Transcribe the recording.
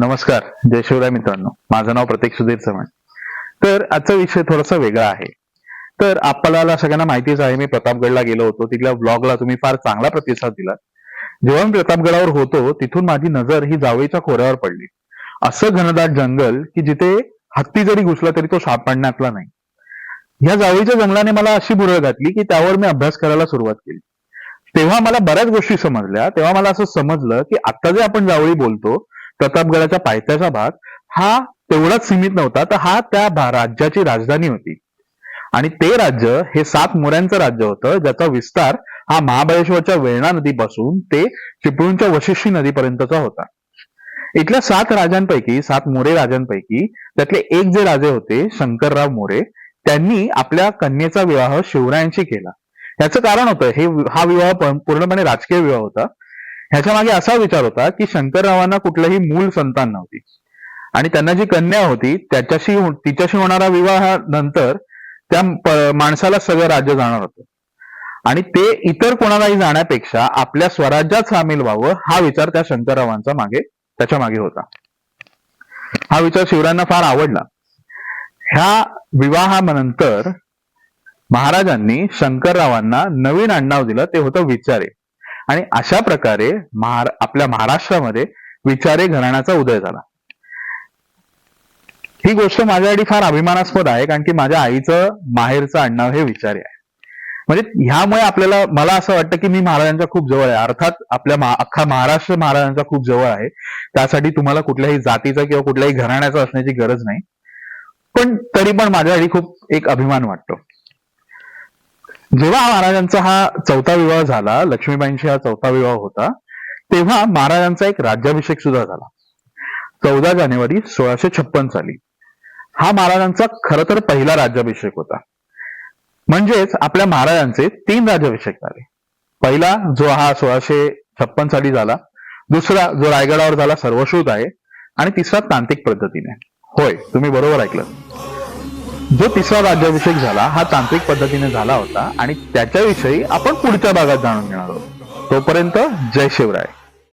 नमस्कार जय शिवराय मित्रांनो. माझं नाव प्रतीक सुधीर चव्हाण. तर आजचा विषय थोडासा वेगळा आहे. तर आपल्याला सगळ्यांना माहितीच आहे मी प्रतापगडला गेलो होतो. तिथल्या ब्लॉगला तुम्ही फार चांगला प्रतिसाद दिला जेव्हा मी प्रतापगडावर होतो तिथून माझी नजर ही जावळीच्या खोऱ्यावर पडली. असं घनदाट जंगल की जिथे हत्ती जरी घुसला तरी तो साप पाडण्यातला नाही. या जावळीच्या जंगलाने मला अशी बुरळ घातली की त्यावर मी अभ्यास करायला सुरुवात केली. तेव्हा मला बऱ्याच गोष्टी समजल्या. तेव्हा मला असं समजलं की आता जे आपण जावळी बोलतो प्रतापगडाचा पायथ्याचा भाग हा तेवढाच सीमित नव्हता तर हा त्या राज्याची राजधानी होती. आणि ते राज्य हे सात मोऱ्यांचं राज्य होतं ज्याचा विस्तार हा महाबळेश्वरच्या वेळणा नदीपासून ते चिपळूणच्या वशिष्ठी नदीपर्यंतचा होता. इथल्या सात राजांपैकी सात मोरे राजांपैकी त्यातले एक जे राजे होते शंकरराव मोरे त्यांनी आपल्या कन्येचा विवाह शिवरायांशी केला. याचं कारण होतं हे हा विवाह पूर्णपणे राजकीय विवाह होता. ह्याच्या मागे असा विचार होता की शंकररावांना कुठलंही मूल संतान नव्हती. आणि त्यांना जी कन्या होती त्याच्याशी हो, तिच्याशी होणारा विवाहानंतर त्या माणसाला सगळं राज्य जाणार होतं. आणि ते इतर कोणालाही जाण्यापेक्षा आपल्या स्वराज्यात सामील व्हावं हा विचार त्या शंकररावांचा मागे त्याच्यामागे होता. हा विचार शिवरायांना फार आवडला. ह्या विवाहानंतर महाराजांनी शंकररावांना नवीन आडनाव दिलं ते होतं विचारे. आणि अशा प्रकारे महार आपल्या महाराष्ट्रामध्ये विचारे घराण्याचा उदय झाला. ही गोष्ट माझ्यासाठी फार अभिमानास्पद आहे कारण की माझ्या आईचं माहेरचं आडनाव हे विचारे आहे. म्हणजे ह्यामुळे आपल्याला मला असं वाटतं की मी महाराजांच्या खूप जवळ आहे. अर्थात आपल्या मा, अख्खा महाराष्ट्र महाराजांचा खूप जवळ आहे. त्यासाठी तुम्हाला कुठल्याही जातीचा किंवा कुठल्याही घराण्याचा असण्याची गरज नाही. पण तरी पण माझ्यासाठी खूप एक अभिमान वाटतो. जेव्हा महाराजांचा हा चौथा विवाह झाला लक्ष्मीबाईंशी हा चौथा विवाह होता तेव्हा महाराजांचा एक राज्याभिषेक सुद्धा झाला. चौदा जानेवारी सोळाशे छप्पन साली. हा महाराजांचा खर तर पहिला राज्याभिषेक होता. म्हणजेच आपल्या महाराजांचे तीन राज्याभिषेक झाले. पहिला जो हा सोळाशे छप्पन साली झाला. दुसरा जो रायगडावर झाला सर्वश्रुत आहे. आणि तिसरा तांत्रिक पद्धतीने. होय तुम्ही बरोबर ऐकलं. जो तिसरा राज्याभिषेक झाला हा तांत्रिक पद्धतीने झाला होता आणि त्याच्याविषयी आपण पुढच्या भागात जाणून घेणार आहोत. तोपर्यंत जय शिवराय.